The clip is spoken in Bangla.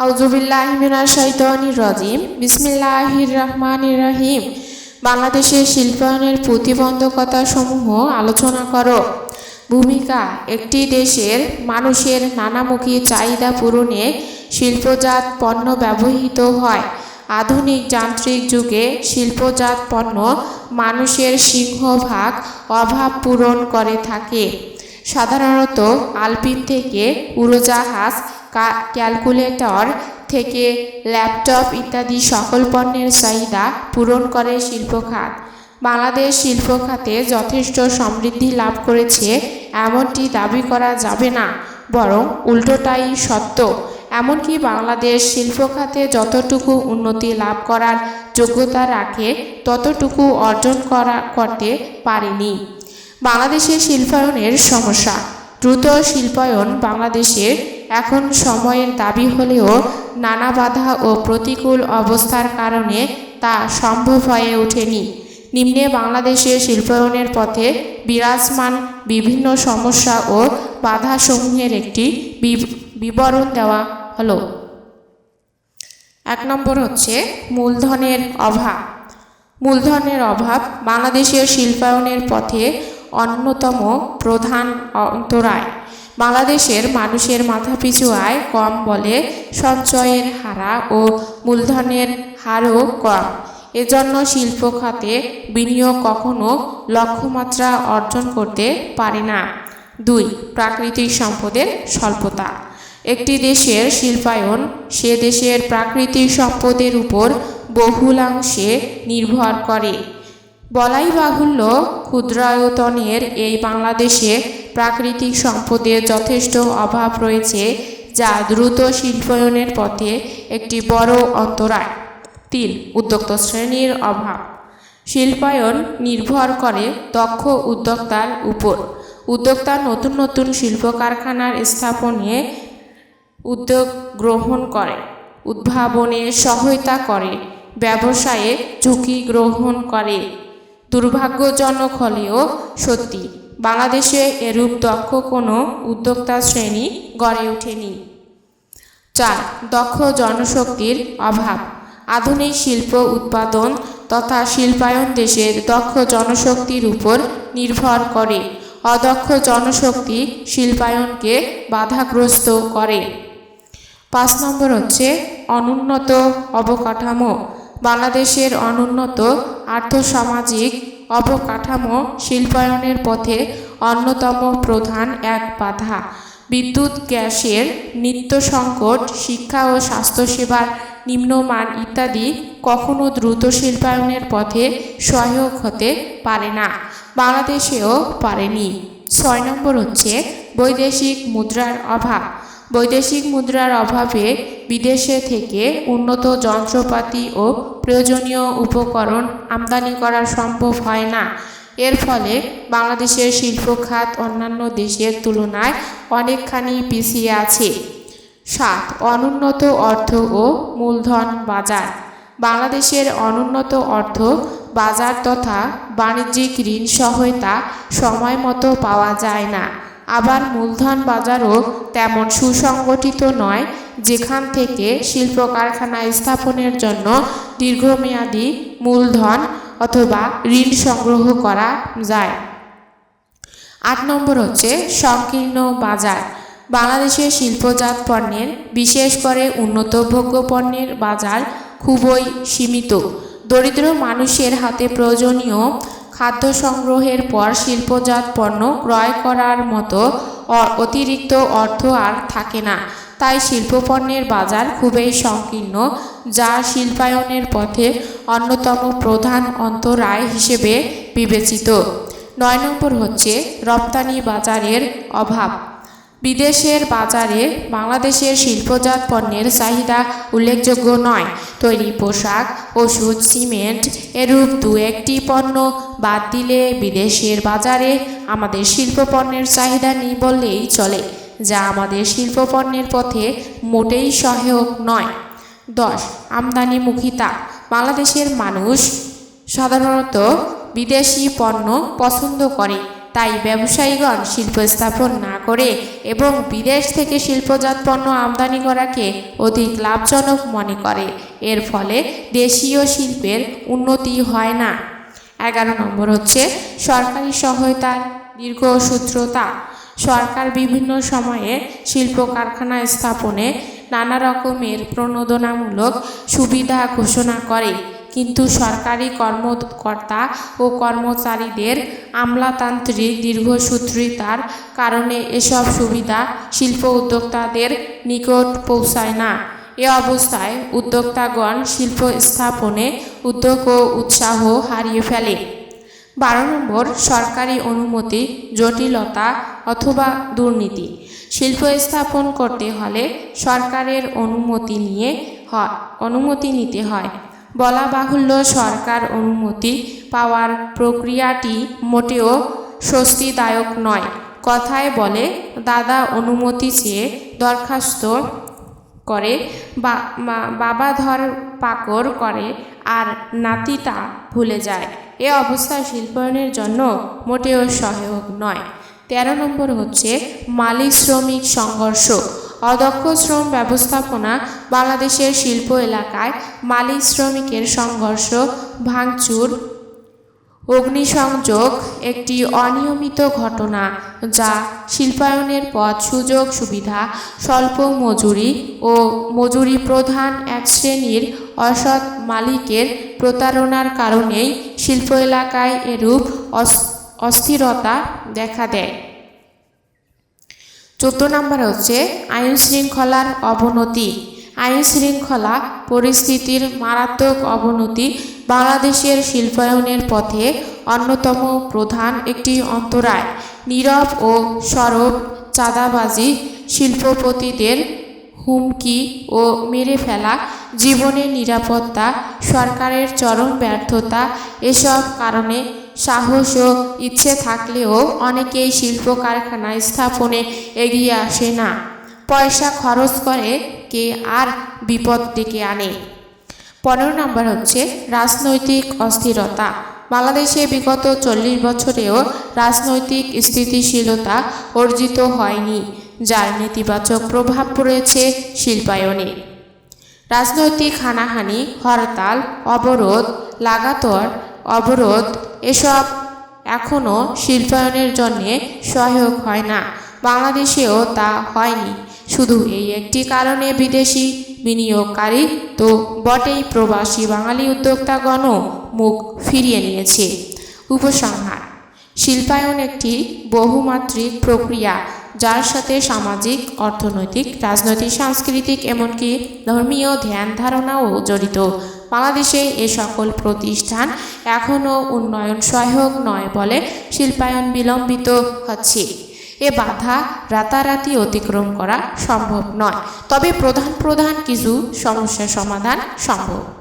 আউজুবিল্লাহিমিনা শৈতানির রাজিম। বিসমিল্লাহির রহমানির রহিম। বাংলাদেশের শিল্পায়নের প্রতিবন্ধকতা সমূহ আলোচনা করো। ভূমিকা, একটি দেশের মানুষের নানামুখী চাহিদা পূরণে শিল্পজাত পণ্য ব্যবহৃত হয়। আধুনিক যান্ত্রিক যুগে শিল্পজাত পণ্য মানুষের সিংহভাগ অভাব পূরণ করে থাকে। সাধারণত আলপিন থেকে উড়োজাহাজ ক্যালকুলেটর থেকে ল্যাপটপ ইত্যাদি সকল পণ্যের চাহিদা পূরণ করে শিল্প খাত বাংলাদেশ শিল্প খাতে যথেষ্ট সমৃদ্ধি লাভ করেছে, এমনটি দাবি করা যাবে না, বরং উল্টোটাই সত্য। এমনকি বাংলাদেশ শিল্প খাতে যতটুকু উন্নতি লাভ করার যোগ্যতা রাখে, ততটুকু অর্জন করা, করতে পারেনি। বাংলাদেশের শিল্পায়নের সমস্যা। দ্রুত শিল্পায়ন বাংলাদেশের এখন সময়ের দাবি হলেও নানা বাধা ও প্রতিকূল অবস্থার কারণে তা সম্ভব হয়ে ওঠেনি। নিম্নে বাংলাদেশের শিল্পায়নের পথে বিরাজমান বিভিন্ন সমস্যা ও বাধাসমূহের একটি বিবরণ দেওয়া হলো। এক নম্বর হচ্ছে মূলধনের অভাব। মূলধনের অভাব বাংলাদেশের শিল্পায়নের পথে অন্যতম প্রধান অন্তরায়। বাংলাদেশের মানুষের মাথাপিছু আয় কম বলে সঞ্চয়ের হারা ও মূলধনের হারও কম। এজন্য শিল্প খাতে বিনিয়োগ কখনো লক্ষ্যমাত্রা অর্জন করতে পারে না। দুই, প্রাকৃতিক সম্পদের স্বল্পতা। একটি দেশের শিল্পায়ন সে দেশের প্রাকৃতিক সম্পদের উপর বহুলাংশে নির্ভর করে। বলাই বাহুল্য ক্ষুদ্রায়তনের এই বাংলাদেশে প্রাকৃতিক সম্পদের যথেষ্ট অভাব রয়েছে যা দ্রুত শিল্পায়নের পথে একটি বড় অন্তরায়। তিন উদ্যোক্তা শ্রেণির অভাব। শিল্পায়ন নির্ভর করে দক্ষ উদ্যোক্তার উপর। উদ্যোক্তা নতুন নতুন শিল্প কারখানার স্থাপনে উদ্যোগ গ্রহণ করে, উদ্ভাবনে সহায়তা করে, ব্যবসায়ে ঝুঁকি গ্রহণ করে। দুর্ভাগ্যজনক হলেও সত্যি, বাংলাদেশে এরূপ দক্ষ কোনো উদ্যোক্তা শ্রেণি গড়ে ওঠেনি। চার, দক্ষ জনশক্তির অভাব। আধুনিক শিল্প উৎপাদন তথা শিল্পায়ন দেশের দক্ষ জনশক্তির উপর নির্ভর করে। অদক্ষ জনশক্তি শিল্পায়নকে বাধাগ্রস্ত করে। পাঁচ নম্বর হচ্ছে অনুন্নত অবকাঠামো। বাংলাদেশের অনুন্নত আর্থসামাজিক অবকাঠামো শিল্পায়নের পথে অন্যতম প্রধান এক বাধা। বিদ্যুৎ, গ্যাসের নিত্য সংকট, শিক্ষা ও স্বাস্থ্যসেবার নিম্নমান ইত্যাদি কখনো দ্রুত শিল্পায়নের পথে সহায়ক হতে পারে না। বাংলাদেশেও পারেনি। ছয় নম্বর হচ্ছে বৈদেশিক মুদ্রার অভাব। বৈদেশিক মুদ্রার অভাবে বিদেশে থেকে উন্নত যন্ত্রপাতি ও প্রয়োজনীয় উপকরণ আমদানি করা সম্ভব হয় না। এর ফলে বাংলাদেশের শিল্প খাত অন্যান্য দেশের তুলনায় অনেকখানি পিছিয়ে আছে। সাত, অনুন্নত অর্থ ও মূলধন বাজার। বাংলাদেশের অনুন্নত অর্থ বাজার তথা বাণিজ্যিক ঋণ সহায়তা সময় মতো পাওয়া যায় না। আবার মূলধন বাজারও তেমন সুসংগঠিত নয়, যেখান থেকে শিল্প কারখানা স্থাপনের জন্য দীর্ঘমেয়াদী মূলধন অথবা ঋণ সংগ্রহ করা যায়। আট নম্বর হচ্ছে সংকীর্ণ বাজার। বাংলাদেশের শিল্পজাত পণ্যের, বিশেষ করে উন্নত ভোগ্য পণ্যের বাজার খুবই সীমিত। দরিদ্র মানুষের হাতে প্রয়োজনীয় খাদ্য সংগ্রহের পর শিল্পজাত পণ্য ক্রয় করার মতো অতিরিক্ত অর্থ আর থাকে না। তাই শিল্পপণ্যের বাজার খুবই সংকীর্ণ, যা শিল্পায়নের পথে অন্যতম প্রধান অন্তরায় হিসেবে বিবেচিত। নয় নম্বর হচ্ছে রপ্তানি বাজারের অভাব। বিদেশের বাজারে বাংলাদেশের শিল্পজাত পণ্যের চাহিদা উল্লেখযোগ্য নয়। তৈরি পোশাক, ওষুধ, সিমেন্ট, এরূপ দু একটি পণ্য বাদ দিলে বিদেশের বাজারে আমাদের শিল্প পণ্যের চাহিদা নেই বললেই চলে, যা আমাদের শিল্প পণ্যের পথে মোটেই সহায়ক নয়। দশ, আমদানিমুখিতা। বাংলাদেশের মানুষ সাধারণত বিদেশি পণ্য পছন্দ করে। তাই ব্যবসায়ীগণ শিল্প স্থাপন না করে এবং বিদেশ থেকে শিল্পজাত পণ্য আমদানি করাকে অধিক লাভজনক মনে করে। এর ফলে দেশীয় শিল্পের উন্নতি হয় না। এগারো নম্বর হচ্ছে সরকারি সহায়তার দীর্ঘসূত্রতা সরকার বিভিন্ন সময়ে শিল্প কারখানা স্থাপনে নানা রকমের প্রণোদনামূলক সুবিধা ঘোষণা করে। কিন্তু সরকারি কর্মকর্তা ও কর্মচারীদের আমলাতান্ত্রিক দীর্ঘসূত্রিতার কারণে এসব সুবিধা শিল্প উদ্যোক্তাদের নিকট পৌঁছায় না। এ অবস্থায় উদ্যোক্তাগণ শিল্প স্থাপনে উদ্যোগ ও উৎসাহ হারিয়ে ফেলে। বারো নম্বর, সরকারি অনুমতি, জটিলতা অথবা দুর্নীতি। শিল্প স্থাপন করতে হলে সরকারের অনুমতি নিয়ে হয়, অনুমতি নিতে হয়। বলা বাহুল্য সরকার অনুমতি পাওয়ার প্রক্রিয়াটি মোটেও স্বস্তিদায়ক নয়। কথায় বলে, দাদা অনুমতি চেয়ে দরখাস্ত করে বাবা ধর পাকর করে, আর নাতিটা ভুলে যায়। এ অবস্থা শিল্পায়নের জন্য মোটেও সহায়ক নয়। তেরো নম্বর হচ্ছে মালিক শ্রমিক সংঘর্ষ। অদক্ষ শ্রম ব্যবস্থাপনা বাংলাদেশের শিল্প এলাকায় মালিক শ্রমিকের সংঘর্ষ, ভাঙচুর, অগ্নিসংযোগ একটি অনিয়মিত ঘটনা যা শিল্পায়নের পথ, সুযোগ, সুবিধা, স্বল্প মজুরি ও মজুরি প্রধান এক শ্রেণির অসৎ মালিকের প্রতারণার কারণেই শিল্প এলাকায় এরূপ অস- অস্থিরতা দেখা দেয়। চোদ্দ নম্বর হচ্ছে আইন শৃঙ্খলার অবনতি। আইন শৃঙ্খলা পরিস্থিতির মারাত্মক অবনতি বাংলাদেশের শিল্পায়নের পথে অন্যতম প্রধান একটি অন্তরায়। নীরব ও সরব চাঁদাবাজি শিল্পপতিদের হুমকি ও মেরে ফেলা, জীবনের নিরাপত্তা, সরকারের চরম ব্যর্থতা, এসব কারণে সাহস ও ইচ্ছে থাকলেও অনেকেই শিল্প কারখানা স্থাপনে এগিয়ে আসে না। পয়সা খরচ করে কে আর বিপদ ডেকে আনে। পনেরো নম্বর হচ্ছে রাজনৈতিক অস্থিরতা। বাংলাদেশে বিগত চল্লিশ বছরেও রাজনৈতিক স্থিতিশীলতা অর্জিত হয়নি, যার নেতিবাচক প্রভাব পড়েছে শিল্পায়নে। রাজনৈতিক হানাহানি, হরতাল, অবরোধ, লাগাতর অবরোধ এসব এখনও শিল্পায়নের জন্যে সহায়ক হয় না। বাংলাদেশেও তা হয়নি। শুধু এই একটি কারণে বিদেশি বিনিয়োগকারী তো বটেই প্রবাসী বাঙালি উদ্যোক্তাগণও মুখ ফিরিয়ে নিয়েছে। উপসংহার, শিল্পায়ন একটি বহুমাত্রিক প্রক্রিয়া যার সাথে সামাজিক, অর্থনৈতিক, রাজনৈতিক, সাংস্কৃতিক, এমনকি ধর্মীয় ধ্যান ধারণাও জড়িত। বাংলাদেশে এ সকল প্রতিষ্ঠান এখনও উন্নয়ন সহায়ক নয় বলে শিল্পায়ন বিলম্বিত হচ্ছে। এ বাধা রাতারাতি অতিক্রম করা সম্ভব নয়। তবে প্রধান প্রধান কিছু সমস্যার সমাধান সম্ভব।